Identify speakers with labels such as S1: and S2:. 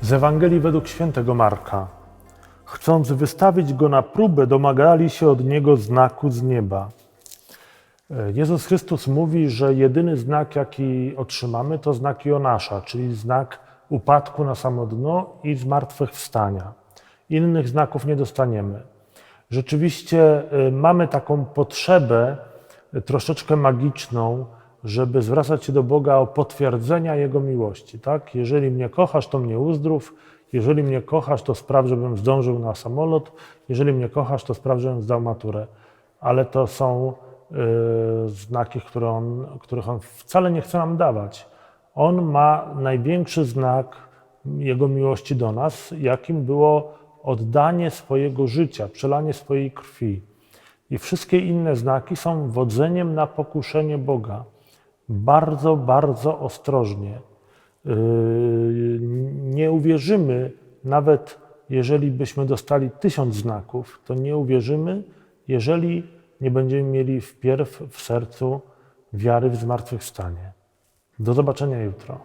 S1: Z Ewangelii według świętego Marka. Chcąc wystawić go na próbę, domagali się od niego znaku z nieba. E, Jezus Chrystus mówi, że jedyny znak, jaki otrzymamy, to znak Jonasza, czyli znak upadku na samo dno i zmartwychwstania. Innych znaków nie dostaniemy. Rzeczywiście e, mamy taką potrzebę e, troszeczkę magiczną, żeby zwracać się do Boga o potwierdzenia Jego miłości. Tak? Jeżeli mnie kochasz, to mnie uzdrów. Jeżeli mnie kochasz, to spraw, żebym zdążył na samolot. Jeżeli mnie kochasz, to spraw, żebym zdał maturę. Ale to są y, znaki, które on, których On wcale nie chce nam dawać. On ma największy znak Jego miłości do nas, jakim było oddanie swojego życia, przelanie swojej krwi. I wszystkie inne znaki są wodzeniem na pokuszenie Boga. Bardzo, bardzo ostrożnie. Yy, Nie uwierzymy, nawet jeżeli byśmy dostali tysiąc znaków, to nie uwierzymy, jeżeli nie będziemy mieli wpierw w sercu wiary w zmartwychwstanie. Do zobaczenia jutro.